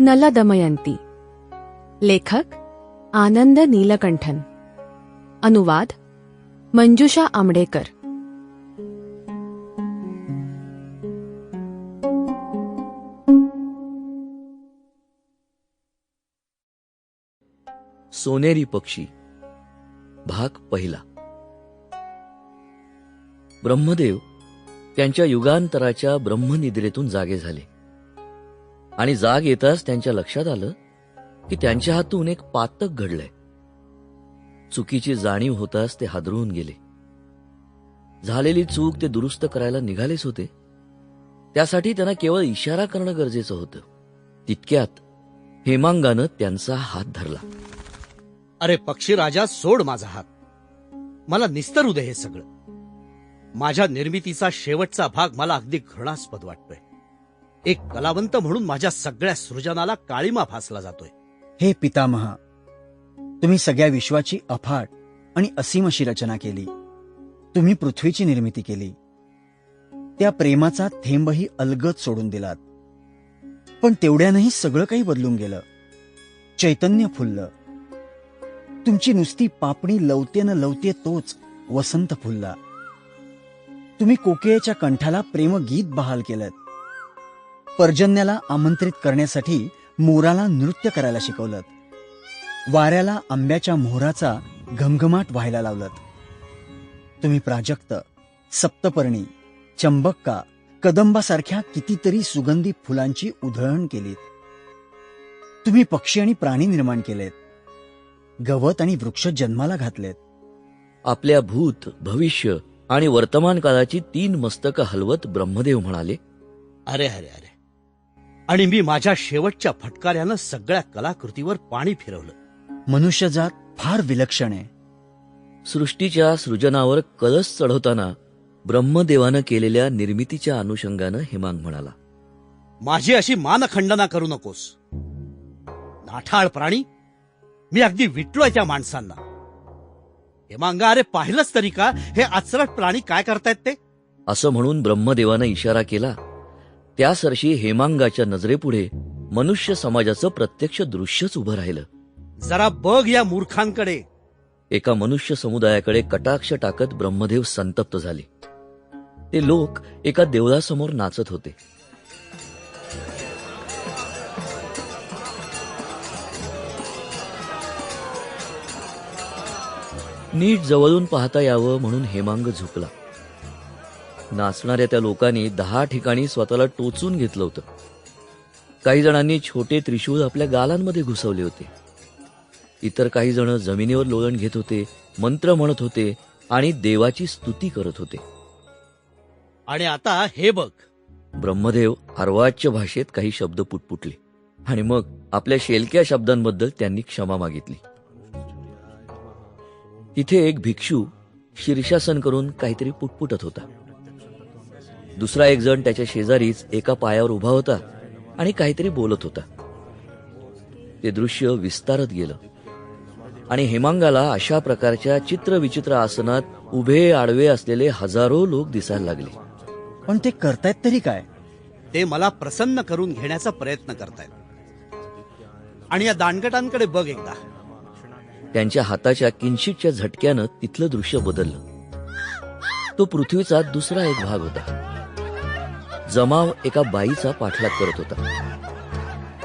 Null Damayanti लेखक आनंद नीलकंठन. अनुवाद मंजुषा आंबडेकर. सोनेरी पक्षी. भाग पहिला. ब्रह्मदेव त्यांच्या युगांतराच्या ब्रह्मनिद्रेतून जागे झाले. आणि जाग येताच त्यांच्या लक्षात आलं की त्यांच्या हातून एक पातक घडलंय. चुकीची जाणीव होताच ते हादरवून गेले. झालेली चूक ते दुरुस्त करायला निघालेच होते. त्यासाठी त्यांना केवळ इशारा करणं गरजेचं होतं. तितक्यात हेमांगानं त्यांचा हात धरला. अरे पक्षीराजा सोड माझा हात. मला निस्तरू दे हे सगळं. माझ्या निर्मितीचा शेवटचा भाग मला अगदी घृणास्पद वाटतोय. एक कलावंत म्हणून माझ्या सगळ्या सृजनाला काळीमा फासला जातोय. हे पितामहा तुम्ही सगळ्या विश्वाची अफाट आणि असीम अशी रचना केली. तुम्ही पृथ्वीची निर्मिती केली. त्या प्रेमाचा थेंबही अलगद सोडून दिलात. पण तेवढ्यानंही सगळं काही बदलून गेलं. चैतन्य फुललं. तुमची नुसती पापणी लवते न लवते तोच वसंत फुलला. तुम्ही कोकिळेच्या कंठाला प्रेमगीत बहाल केलं पर्जन्याला आमंत्रित करण्यासाठी मोराला नृत्य करायला शिकवलं. वाऱ्याला आंब्याच्या मोहराचा घमघमाट व्हायला लावलं. तुम्ही प्राजक्त सप्तपर्णी चंबक्का कदंबासारख्या कितीतरी सुगंधी फुलांची उधळण केलीत. तुम्ही पक्षी आणि प्राणी निर्माण केलेत. गवत आणि वृक्ष जन्माला घातलेत. आपल्या भूत भविष्य आणि वर्तमान काळाची तीन मस्तक हलवत ब्रह्मदेव म्हणाले अरे अरे अरे. आणि मी माझ्या शेवटच्या फटकाऱ्यानं सगळ्या कलाकृतीवर पाणी फिरवलं. मनुष्यजात फार विलक्षण आहे. सृष्टीच्या सृजनावर कळस चढवताना ब्रह्मदेवानं केलेल्या निर्मितीच्या अनुषंगानं हेमांग म्हणाला. माझी अशी मानखंडना करू नकोस. नाठाळ प्राणी मी अगदी विटलोय त्या माणसांना. हेमांगा अरे पाहिलंच तरी का हे आचरट प्राणी काय करतायत ते? असं म्हणून ब्रह्मदेवानं इशारा केला त्यासरशी हेमांगाच्या नजरेपुढे मनुष्य समाजाचं प्रत्यक्ष दृश्यच उभं राहिलं. जरा बघ या मूर्खांकडे. एका मनुष्य समुदायाकडे कटाक्ष टाकत ब्रह्मदेव संतप्त झाले. ते लोक एका देवळासमोर नाचत होते. नीट जवळून पाहता यावं म्हणून हेमांग झुकला. नाचणाऱ्या त्या लोकांनी दहा ठिकाणी स्वतःला टोचून घेतलं होतं. काही जणांनी छोटे त्रिशूळ आपल्या गालांमध्ये घुसवले होते. इतर काही जण जमिनीवर लोळण घेत होते मंत्र म्हणत होते आणि देवाची स्तुती करत होते. आणि आता हे बघ. ब्रह्मदेव अर्वाच्य भाषेत काही शब्द पुटपुटले आणि मग आपल्या शेलक्या शब्दांबद्दल त्यांनी क्षमा मागितली. तिथे एक भिक्षू शीर्षासन करून काहीतरी पुटपुटत होता. दुसरा एक जण त्याच्या शेजारीच एका पायावर उभा होता आणि काहीतरी बोलत होता. ते दृश्य विस्तारत गेलं. आणि हेमांगाला अशा प्रकारच्या चित्रविचित्र आसनात उभे आडवे असलेले हजारो लोक दिसायला लागले. पण ते करतायत तरी काय? ते मला प्रसन्न करून घेण्याचा प्रयत्न करतायत. आणि या दांडगटांकडे बघ एकदा. त्यांच्या हाताच्या किंचितच्या झटक्यानं तिथलं दृश्य बदललं. तो पृथ्वीचा दुसरा एक भाग होता. जमाव एका बाईचा पाठलाग करत होता.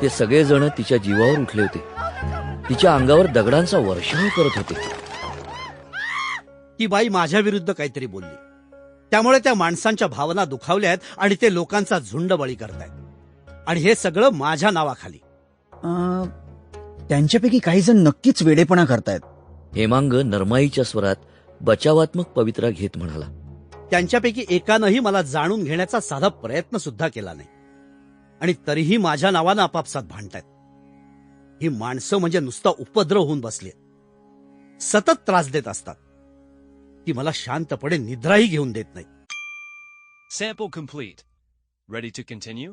ते सगळेजण तिच्या जीवावर उठले होते. तिच्या अंगावर दगडांचा वर्षाव करत होते. ती बाई माझ्या विरुद्ध काहीतरी बोलली. त्यामुळे त्या माणसांच्या भावना दुखावल्या आहेत आणि ते लोकांचा झुंड बळी करतायत. आणि हे सगळं माझ्या नावाखाली. अं, त्यांच्यापैकी काही जण नक्कीच वेडेपणा करतायत. हेमांग नरमाईच्या स्वरात बचावात्मक पवित्रा घेत म्हणाला. त्यांच्यापैकी एकानंही मला जाणून घेण्याचा साधा प्रयत्न सुद्धा केला नाही. आणि तरीही माझ्या नावानं आपापसात भांडतायत. ही माणसं म्हणजे नुसता उपद्रव होऊन बसली सतत त्रास देत असतात. ती मला शांतपणे निद्राही घेऊन देत नाही Sample complete. Ready to continue?